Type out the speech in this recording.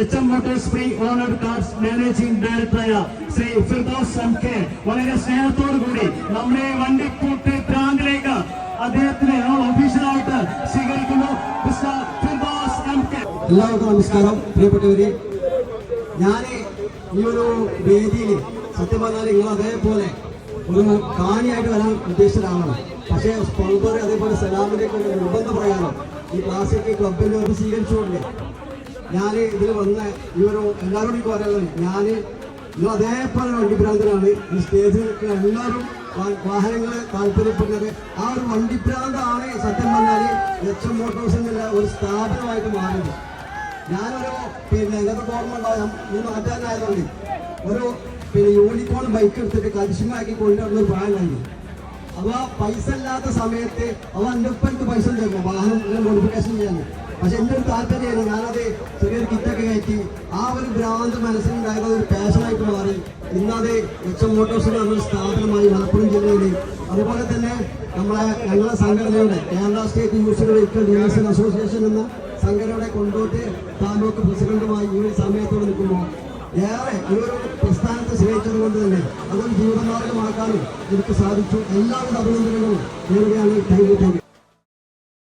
H M motors free owned cars managing ഡയറക്ടറായ Shri Firdous M K. വളരെ സ്നേഹത്തോടു കൂടി നമ്മുടെ വണ്ടിക്കൂട്ട് ബ്രാൻഡിലേക്ക് അദ്ദേഹത്തിനെ ഒഫീഷ്യലായിട്ട് സ്വീകരിക്കുന്നു. എല്ലാവർക്കും നമസ്കാരം. പ്രിയപ്പെട്ടവരെ ഞാൻ ഈ ഒരു വേദിയിൽ സത്യം പറഞ്ഞാൽ നിങ്ങൾ അതേപോലെ ഒരു കാണിയായിട്ട് വരാൻ ഉദ്ദേശിച്ചതാണ് പക്ഷേ സ്പോൺസർ അതേപോലെ സലാമിന്റെ കൊണ്ട് നിർബന്ധ പ്രകാരം ഈ ക്ലാസിക് ക്ലബിന്റെ ഒരു സ്വീകരിച്ചുകൊണ്ട് ഞാൻ ഇതിൽ വന്ന ഈ ഒരു എല്ലാവരോടും എനിക്ക് പറയാനുള്ളത് ഞാൻ ഇത് അതേപോലെ വണ്ടിഭ്രാന്തനാണ് ഈ സ്റ്റേജിൽ എല്ലാവരും വാഹനങ്ങൾ താല്പര്യപ്പെടുന്നത് ആ ഒരു വണ്ടിഭ്രാന്താണ് സത്യം പറഞ്ഞാൽ എച്ച് എം മോട്ടോഴ്സ് എന്നുള്ള ഒരു സ്ഥാപനമായിട്ട് മാറിയത്. ഞാനൊരു പിന്നെ നിങ്ങൾക്ക് ഓർമ്മ ഉണ്ടാവും. ഈ നാട്ടുകാരനായതുകൊണ്ട് ഒരു പിന്നെ യൂണിക്കോൺ ബൈക്ക് എടുത്തിട്ട് കരിശുമാക്കി കൊണ്ടുവരുന്ന ഒരു പ്രായമുണ്ട് അവ പൈസ ഇല്ലാത്ത സമയത്ത് അവ എന്റെ ഒപ്പം എനിക്ക് പൈസ തരും വാഹനം മോഡിഫിക്കേഷൻ ചെയ്യാൻ. പക്ഷെ എന്റെ ഒരു താല്പര്യമായിരുന്നു? ഞാനത് ചെറിയൊരു കിറ്റൊക്കെ കയറ്റി ആ ഒരു ഭ്രാന്ത് മനസ്സിലുണ്ടായത് ഒരു പാഷനായിട്ട് മാറി. ഇന്നത് എച്ച് എം മോട്ടോഴ്സ് സ്ഥാപനമായി മലപ്പുറം ജില്ലയിൽ അതുപോലെ തന്നെ നമ്മളെ ഞങ്ങളെ സംഘടനയുടെ Kerala state university vehicle dealers association എന്ന സംഘടനയുടെ കൊണ്ടോട്ട് താലൂക്ക് പ്രസിഡന്റുമായി ഈ ഒരു സമയത്തോട് നിൽക്കുമ്പോൾ ഏറെ ഈ ഒരു പ്രസ്ഥാനത്തെ സ്നേഹിച്ചത് കൊണ്ട് തന്നെ അതൊരു ജീവിതമാർഗമാക്കാനും എനിക്ക് സാധിച്ചു. എല്ലാവിധ അഭിനന്ദനങ്ങളും യു താങ്ക് യു.